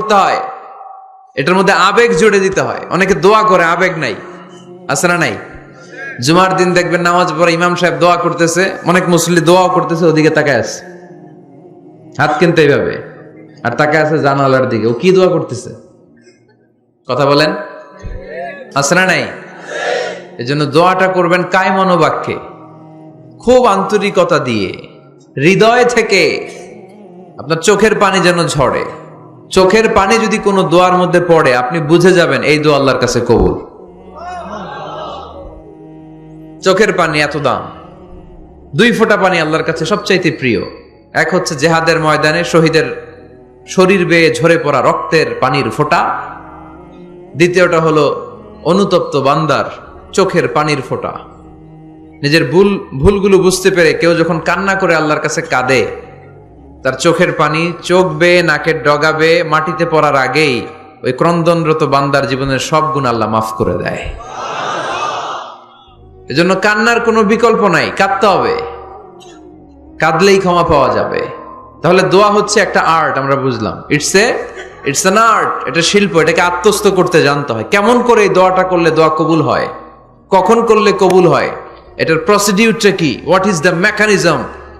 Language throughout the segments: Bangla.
করতে হয়। এটার মধ্যে আবেগ জুড়ে দিতে হয়। অনেকে দোয়া করে, আবেগ নাই। আছে না নাই? জুমার দিন দেখবেন নামাজ পড়ে ইমাম সাহেব দোয়া করতেছে, অনেক মুসল্লি দোয়া করতেছে, ওদিকে তাকায় আছে। হাত কিনতে এইভাবে। আর তাকায় আছে জানালার দিকে। ও কি দোয়া করতেছে? কথা বলেন। আছে না নাই? এই জন্য দোয়াটা করবেন কায় মনোবাক্যে খুব আন্তরিকতা দিয়ে। হৃদয় থেকে আপনার চোখের পানি যেন ঝরে। চোখের পানি যদি কোনো দোয়ার মধ্যে পড়ে, আপনি বুঝে যাবেন এই দোয়া আল্লাহর কাছে কবুল। চোখের পানি এত দাম। দুই ফোঁটা পানি আল্লাহর কাছে সবচাইতে প্রিয়। এক হচ্ছে জেহাদের ময়দানে শহীদের শরীর বেয়ে ঝরে পড়া রক্তের পানির ফোঁটা। দ্বিতীয়টা হলো অনুতপ্ত বান্দার চোখের পানির ফোঁটা। নিজের ভুল ভুলগুলো বুঝতে পেরে কেউ যখন কান্না করে আল্লাহর কাছে কাঁদে তার চোখের পানি চোখ বেয়ে নাকের ডগা বেয়ে মাটিতে পড়ার আগেই ওই ক্রন্দনরত বান্দার জীবনের সব গুণ আল্লাহ মাফ করে দেয়। এজন্য কান্নার কোনো বিকল্প নাই, কাঁদতে হবে। কাঁদলেই ক্ষমা পাওয়া যাবে। তাহলে দোয়া হচ্ছে একটা আর্ট, আমরা বুঝলাম। It's a it's an art এটা শিল্প, এটাকে আত্মস্থ করতে জানতে হয়। কেমন করে এই দোয়াটা করলে দোয়া কবুল হয়? কখন করলে কবুল হয়? এটার প্রসিডিউরটা কি? What is the mechanism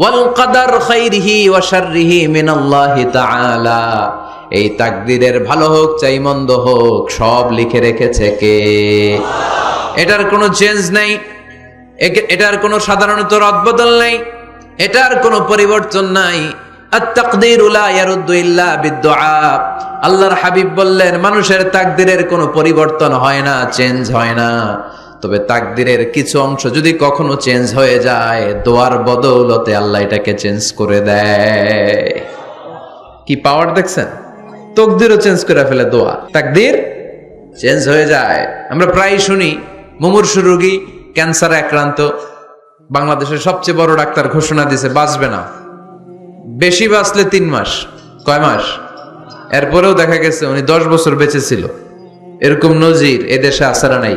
ওয়াল কাদার খাইরিহি ওয়া শাররিহি এই তাকদিরের ভালো হোক চাই মন্দ হোক, সব লিখে রেখেছে কে? এটার কোনো চেঞ্জ নাই। এটার কোনো সাধারণত রদবদল নাই। এটার কোনো পরিবর্তন নাই। আল্লাহর হাবিব বললেন, মানুষের তাকদীরের কোনো পরিবর্তন হয় না, চেঞ্জ হয় না। তবে তাকদিরের কিছু অংশ যদি কখনো চেঞ্জ হয়ে যায়, দোয়ার বদৌলতে আল্লাহ এটাকে চেঞ্জ করে দেয়। কি পাওয়ার দেখছেন? তকদিরও চেঞ্জ করে ফেলে দোয়া। তাকদির চেঞ্জ হয়ে যায়। আমরা প্রায় শুনি, মুমূর্ষু রোগী ক্যান্সারে আক্রান্ত, বাংলাদেশের সবচেয়ে বড় ডাক্তার ঘোষণা দিছে বাঁচবে না। বেশি বাঁচলে তিন মাস, কয় মাস? এরপরেও দেখা গেছে উনি দশ বছর বেঁচে ছিল। এরকম নজির এদেশে আসারা নাই।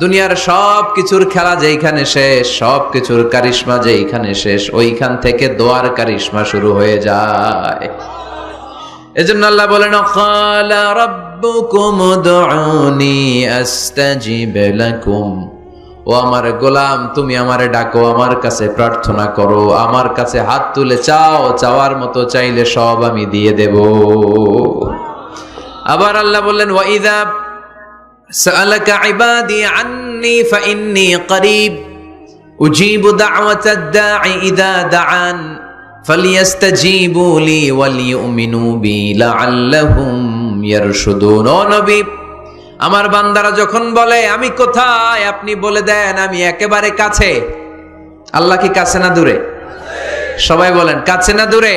দুনিয়ার সব কিছুর খেলা যেইখানে শেষ সব কিছুর কারিশমা যেইখানে শেষ, ওইখান থেকে দোয়ার কারিশমা শুরু হয়ে যায়। এজন্য আল্লাহ বলেন কালা রাব্বুকুম উদউনি আস্তাজিব লাকুম। ও আমার গোলাম, তুমি আমারে ডাকো, আমার কাছে প্রার্থনা করো, আমার কাছে হাত তুলে চাও, চাওয়ার মতো চাইলে সব আমি দিয়ে দেব। আবার আল্লাহ বললেন ওয়াইদা সাআলাকা ইবাদি আন্নি ফাইন্নি করিব উজিবু দাওয়াতাদ দাঈ ইদা দাআন ফালিয়াস্তাজিবু লি ওয়ালিউমিনু বি লাআল্লাহুম ইয়ারশুদুন ও নবী, আমার বান্দারা যখন বলে, আমি কোথায়? আপনি বলে দেন, আমি একেবারে কাছে। আল্লাহ কি কাছে না দূরে? সবাই বলেন, কাছে না দূরে?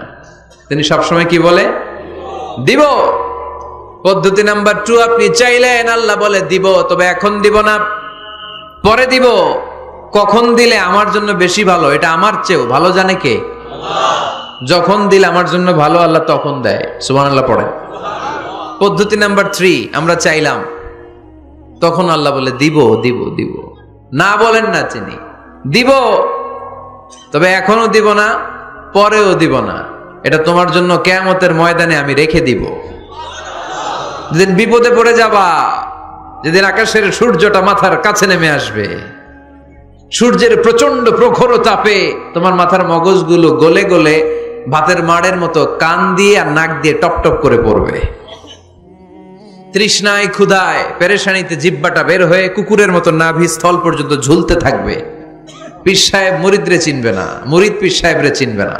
তিনি সবসময় কি বলে? দিব। পদ্ধতি নাম্বার টু আপনি চাইলেন, আল্লাহ বলে দিব, তবে এখন দিব না, পরে দিব। কখন দিলে আমার জন্য বেশি ভালো? এটা আমার চেয়েও ভালো জানে কে? যখন দিলে আমার জন্য ভালো, আল্লাহ তখন দেয়। সুবান আল্লাহ পড়ে পদ্ধতি নাম্বার থ্রি আমরা চাইলাম, তখন আল্লাহ বলে দিব দিব দিব। না বলেন না চিনি দিব, তবে এখনও দিব না, পরেও দিব না। এটা তোমার জন্য কেয়ামতের ময়দানে আমি রেখে দিব। যেদিন বিপদে পড়ে যাবা, যেদিন আকাশের সূর্যটা মাথার কাছে নেমে আসবে, সূর্যের প্রচণ্ড প্রখর তাপে তোমার মাথার মগজগুলো গলে গলে ভাতের মাড়ের মতো কান দিয়ে আর নাক দিয়ে টপ টপ করে পড়বে। তৃষ্ণায় ক্ষুধায় পেরেশানিতে জিব্বাটা বের হয়ে কুকুরের মতো নাভি স্থল পর্যন্ত ঝুলতে থাকবে। পীর সাহেব মুরিদরে চিনবে না, মুরিদ পীর সাহেবরে চিনবে না।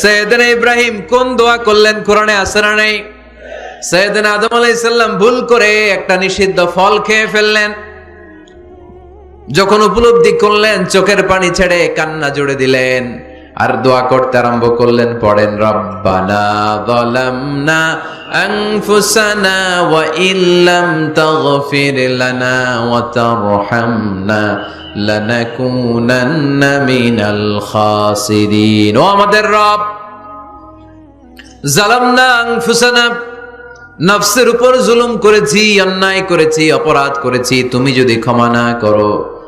সৈয়দনা ইব্রাহিম কোন দোয়া করলেন? কোরআনে আসরা নেই? সৈয়দিন আদম আলাইসাল্লাম ভুল করে একটা নিষিদ্ধ ফল খেয়ে ফেললেন। যখন উপলব্ধি করলেন, চোখের পানি ছেড়ে কান্না জুড়ে দিলেন। আর দোয়া করতে আরম্ভ করলেন, পড়েন, রব্বানা ওয়া মিনাল খাসিরিন। ও আমাদের রব নফসের উপর জুলুম করেছি, অন্যায় করেছি, অপরাধ করেছি, তুমি যদি ক্ষমা না করো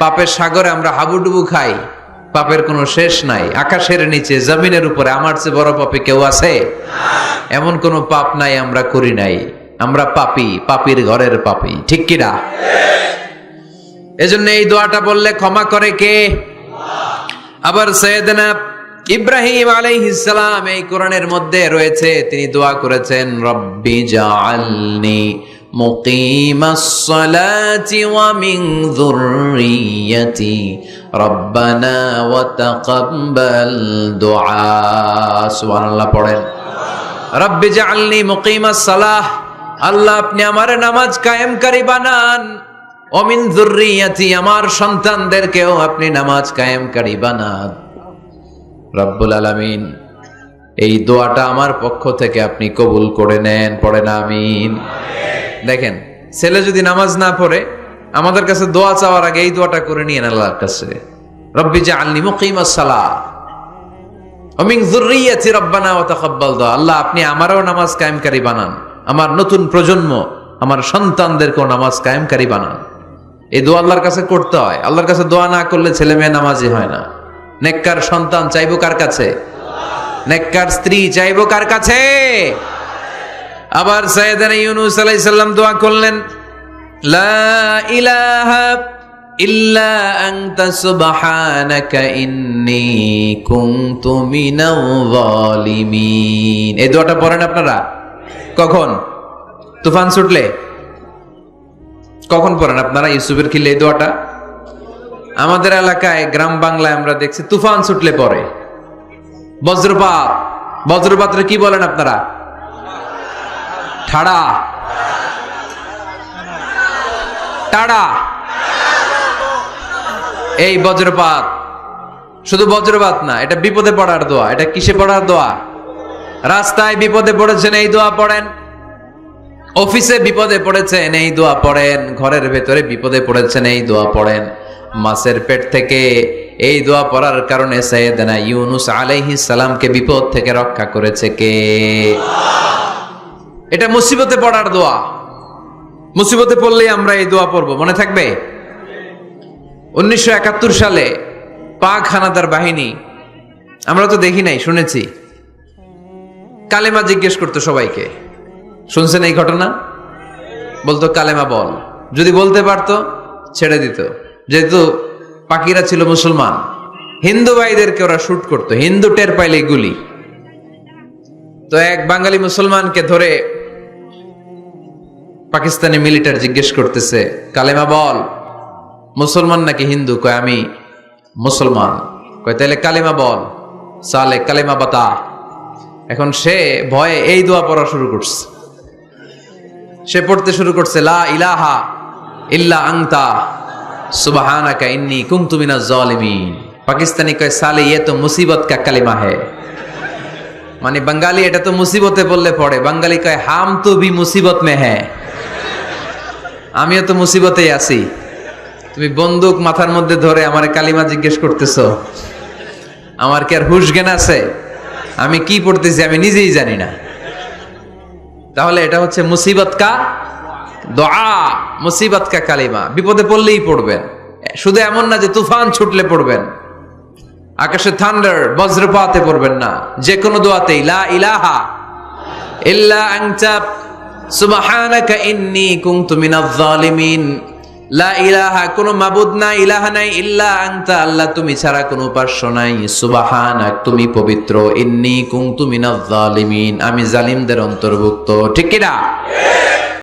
পাপের সাগরে আমরা হাবুডুবু খাই, পাপের কোনো শেষ নাই। আকাশের নিচে, জমিনের উপরে, আমার চেয়ে বড় পাপি কেউ আছে? এমন কোনো পাপ নাই আমরা করি নাই। আমরা পাপী, পাপির ঘরের পাপী। ঠিক কিনা এজন্য এই দোয়াটা বললে ক্ষমা করে কে? আবার সৈয়দনা ইব্রাহিম আলাইহিস সালাম এই কোরআনের মধ্যে রয়েছে, তিনি দোয়া করেছেন, রব্বি জাআলনি সালাতি ওয়া মিন যুররিয়্যাতি রব্বানা ওয়া তাকাব্বাল দুআ। সুবহানাল্লাহ, পড়েন। রব্বি জাআলনি মুকিমাস সালাহ আল্লাহ, আপনি আমার নামাজ কায়েমকারী বানান। অমিন যুররিয়াতি, আমার সন্তানদেরকেও আপনি নামাজ কায়েমকারী বানান। রব্বুল আলামিন, এই দোয়াটা আমার পক্ষ থেকে আপনি কবুল করে নেন, পড়েন, আমিন। দেখেন, ছেলে যদি নামাজ না পড়ে, আমাদের কাছে দোয়া চাওয়ার আগে এই দোয়াটা করে নিয়েন আল্লাহর কাছে। রব্বি তাকাব্বাল দোয়া। আল্লাহ, আপনি আমারও নামাজ কায়েমকারী বানান। আমার নতুন প্রজন্ম, আমার সন্তানদেরকেও নামাজ কায়েমকারী বানান। এই দোয়া আল্লাহর কাছে করতে হয়। আল্লাহর কাছে দোয়া না করলে ছেলে মেয়ে নামাজি হয় না। নেককার সন্তান চাইব কার কাছে? নেককার স্ত্রী চাইব কার কাছে? আবার সাইয়েদানা ইউনুস আলাইহিস সালাম দোয়া করলেন, লা ইলাহা ইল্লা আনতা সুবহানাকা ইন্নী কুনতু মিনাল জালিমিন এই দোয়াটা পড়েন আপনারা? কখন? তুফান ছুটলে? কখন পড়েন আপনারা ইউসুফের খিলে এই দোয়াটা? আমাদের এলাকায় গ্রাম বাংলায় আমরা দেখছি তুফান ছুটলে পরে বজ্রপাত। বজ্রপাতরে কি বলেন আপনারা? ঠাড়া। টাড়া এই বজ্রপাত। শুধু বজ্রপাত না, এটা বিপদে পড়ার দোয়া, এটা কিসে পড়ার দোয়া? রাস্তায় বিপদে পড়েছেন, এই দোয়া পড়েন। অফিসে বিপদে পড়েছেন, এই দোয়া পড়েন। ঘরের ভেতরে বিপদে পড়েছেন, এই দোয়া পড়েন। মাছের পেট থেকে এই দোয়া পড়ার কারণে সৈয়দনা ইউনুস আলাইহিস সালামকে বিপদ থেকে রক্ষা করেছে কে? এটা মুসিবতে পড়ার দোয়া। মুসিবতে পড়লেই আমরা এই দোয়া পড়ব। মনে থাকবে? উনিশশো একাত্তর সালে পাক হানাদার বাহিনী, আমরা তো দেখি নাই, শুনেছি। কালেমা জিজ্ঞেস করতো সবাইকে, শুনছেন এই ঘটনা? বলতো, কালেমা বল। যদি বলতে পারতো, ছেড়ে দিত। যেহেতু পাখিরা ছিল মুসলমান, হিন্দু ভাইদেরকে ওরা শুট করতো। হিন্দু টের পাইলে গুলি। তো এক বাঙালি মুসলমানকে ধরে পাকিস্তানি মিলিটার জিজ্ঞেস করতেছে, কালেমা বল, মুসলমান নাকি হিন্দু? কয়, আমি মুসলমান। কয় তাহলে কালেমা বল। সালে কালেমা বাতা। এখন সে ভয়ে এই দোয়া পড়া শুরু করছে। সে পড়তে শুরু করছে, লা ইলাহা ইল্লা আংতা সুবহানাকা ইন্নী কুনতু মিনাজ জালিমিন। পাকিস্তানি কয়, সালে ইয়ে তো মুসিবত কা কালিমা হে। মানে বাঙালি এটা তো মুসিবতে বললে পড়ে, বাঙালি কয়, হাম তো ভি মুসিবত মে হ্যাঁ আমিও তো মুসিবতেই আছি। তুমি বন্দুক মাথার মধ্যে ধরে আমার কালিমা জিজ্ঞেস করতেছো। আমার কি আর হুশ জ্ঞান আছে? আমি কি পড়তেছি আমি নিজেই জানি না। তাহলে এটা হচ্ছে মুসিবত কা দোয়া, মুসিবত কা কালিমা। বিপদে পড়লেই পড়বেন। শুধু এমন না যে তুফান ছুটলে পড়বেন। আকাশে থান্ডার, বজ্রপাতে পড়বেন না। যে কোনো দোয়াতেই, লা ইলাহা ইল্লা আনতা লা ইলাহা, কোনো মাবুদ ইলাহা নাই আনতা, আল্লাহ তুমি ছাড়া কোনো নাই। তুমি পবিত্র আমি জালিমদের অন্তর্ভুক্ত, ঠিক কি না